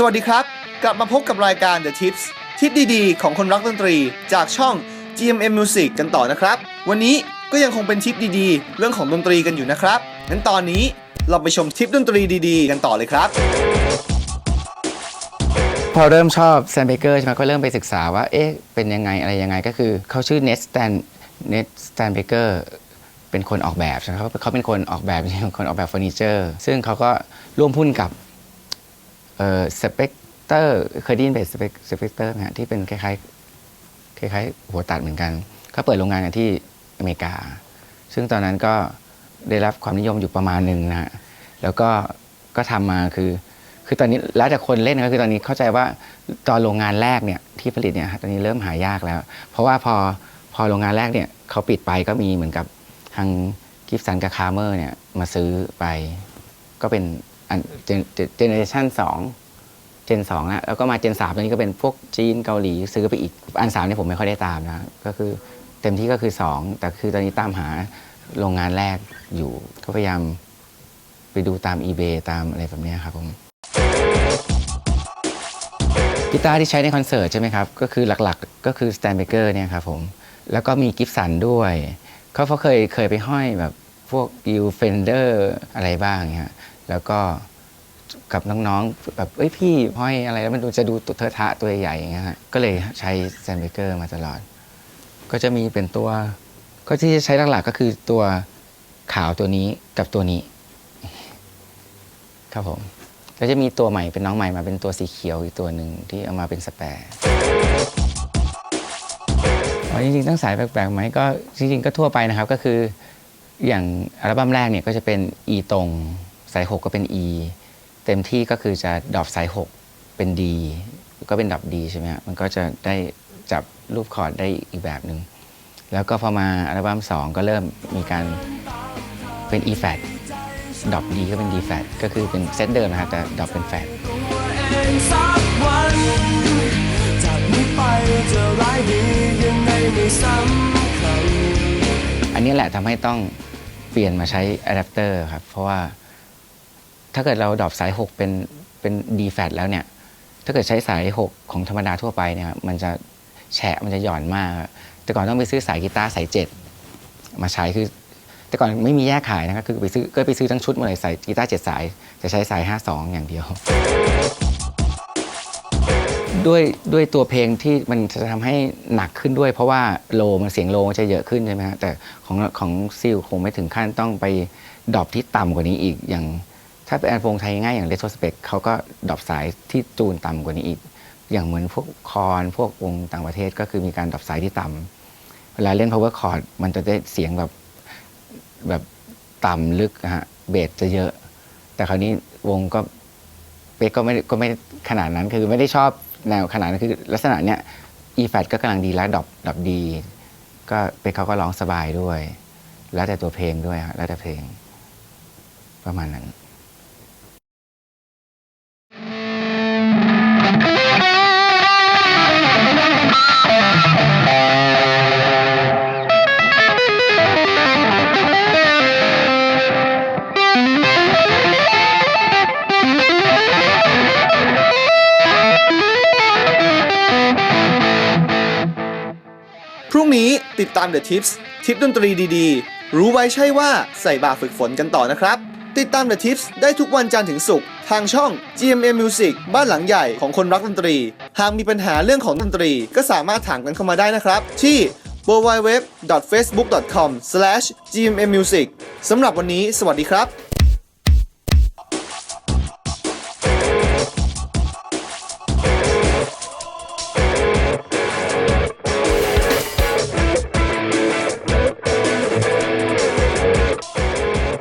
สวัสดีครับ กลับมาพบกับรายการ The Tips ทิปดีๆ ของคนรักดนตรีจากช่อง GMM Music กันต่อนะครับ วันนี้ก็ยังคงเป็นทิปดีๆ เรื่องของดนตรีกันอยู่นะครับงั้นตอนนี้เราไปชมทิปดนตรีดีๆ กันต่อเลยครับ พอเริ่มชอบแซนเบเกอร์ใช่ไหมก็เริ่มไปศึกษาว่า เอ๊ะ เป็นยังไงอะไรยังไงก็คือเขาชื่อเน t สแตนเน t สแตนเบเกอร์เป็นคนออกแบบใช่ไหมเขาเขาเป็นคนออกแบบเป็นคนออกแบบเฟอร์นิเจอร์ ซึ่งเขาก็ร่วมหุ้นกับ สเปกเตอร์เคยได้ยินเป็นสเปกสเปกเตอร์ไหมฮะที่เป็นคล้ายๆคล้ายๆ หัวตัดเหมือนกันเขาเปิดโรงงานกันที่อเมริกา ซึ่งตอนนั้นก็ได้รับความนิยมอยู่ประมาณหนึ่งนะฮะแล้วก็ก็ทำมาคือคือตอนนี้แล้วแต่คนเล่นนะคือตอนนี้เข้าใจว่าตอนโรงงานแรกเนี่ยที่ผลิตเนี่ยตอนนี้เริ่มหายากแล้ว เพราะว่าพอพอโรงงานแรกเนี่ยเขาปิดไปก็มีเหมือนกับทางกิฟสันกับคาร์เมอร์เนี่ยมาซื้อไปก็เป็น เจนเจเนอเรชันสองเจนสองแล้วแล้วก็มาเจนสามตอนนี้ก็เป็นพวกจีนเกาหลีซื้อไปอีก อันสามเนี่ยผมไม่ค่อยได้ตามนะ ก็คือเต็มที่ก็คือสองแต่คือตอนนี้ตามหาโรงงานแรกอยู่ ก็พยายามไปดูตาม eBay ตามอะไรแบบนี้ครับผมกีตาร์ที่ใช้ในคอนเสิร์ตใช่ไหมครับ ก็คือหลักๆก็คือสแตนเบเกอร์เนี่ยครับผม แล้วก็มีกิฟสันด้วยเขาเขาเคยเคยไปห้อยแบบพวกยูเฟนเดอร์อะไรบ้างเงี้ย แล้วก็กับน้องๆแบบเอ้ยพี่ห้อยอะไรแล้วมันดูจะดูเทอะทะตัวใหญ่อย่างเงี้ยฮะก็เลยใช้แตนเบเกอร์มาตลอด ก็จะมีเป็นตัว ก็ที่จะใช้หลักๆก็คือตัวขาวตัวนี้กับตัวนี้ ครับผมก็จะมีตัวใหม่เป็นน้องใหม่มาเป็นตัวสีเขียวอีกตัวหนึ่งที่เอามาเป็นสแปร์จริงๆตั้งสายแปลกๆไหมก็จริงๆก็ทั่วไปนะครับก็คืออย่างอัลบั้มแรกเนี่ยก็จะเป็น E ตรง สาย 6 ก็เป็น E เต็มที่ก็คือจะดรอปสาย 6 เป็น D ก็เป็นดรอป D ใช่ไหมฮะมันก็จะได้จับรูปคอร์ดได้อีกแบบหนึ่งแล้วก็พอมาอัลบั้ม 2 ก็เริ่มมีการเป็น E flat ดรอป D ก็เป็น D flat ก็คือเป็นเซตเดิมนะครับแต่ดรอปเป็น flat เองสักวันจากนี้ไปจะร้ายดียังไงไม่สำคัญอันนี้แหละทำให้ต้องเปลี่ยนมาใช้อะแดปเตอร์ครับ เพราะว่า ถ้าเกิดเราดรอปสาย 6 เป็นเป็น D f a t แล้วเนี่ย ถ้าเกิดใช้สาย 6 ของธรรมดาทั่วไปเนี่ยมันจะแฉะมันจะหย่อนมาก แต่ก่อนต้องไปซื้อสายกีตาร์สาย 7 มาใช้คือ แต่ก่อนไม่มีแยกขายนะครับคือไปซื้อก็ไปซื้อทั้งชุดมาเลยใส่กีตาร์7สายจะใช้สาย 52 อย่างเดียว ด้วยด้วยตัวเพลงที่มันจะทำให้หนักขึ้นด้วย เพราะว่าโลมันเสียงโลมันจะเยอะขึ้นใช่ไหมฮะแต่ของของซิลคงไม่ถึงขั้นต้องไปดรอปที่ต่ำกว่านี้อีกอย่าง ถ้าเป็นแอนโฟงไทยง่ายอย่างเลโทสเปกเขาก็ดรอปสายที่จูนต่ำกว่านี้อีก อย่างเหมือนพวกคอนพวกวงต่างประเทศก็คือมีการดรอปสายที่ต่ำเวลาเล่น power chord มันจะได้เสียงแบบแบบต่ำลึกฮะเบสจะเยอะ แต่คราวนี้วงก็เป๊กก็ไม่ก็ไม่ขนาดนั้นคือไม่ได้ชอบแนวขนาดนั้นคือลักษณะเนี้ย e flat ก็กำลังดีแล้วดรอปดรอปดี ก็เป๊กเขาก็ร้องสบายด้วย แล้วแต่ตัวเพลงด้วยฮะแล้วแต่เพลงประมาณนั้น พรุ่งนี้ติดตาม The Tips ทิปดนตรีดีๆ รู้ไว้ใช่ว่าใส่บาฝึกฝนกันต่อนะครับ ติดตาม The Tips ได้ทุกวันจันทร์ถึงศุกร์ทางช่อง GMM Music บ้านหลังใหญ่ของคนรักดนตรี หากมีปัญหาเรื่องของดนตรี ก็สามารถถามกันเข้ามาได้นะครับ ที่ www.facebook.com/gmmmusic สำหรับวันนี้ สวัสดีครับ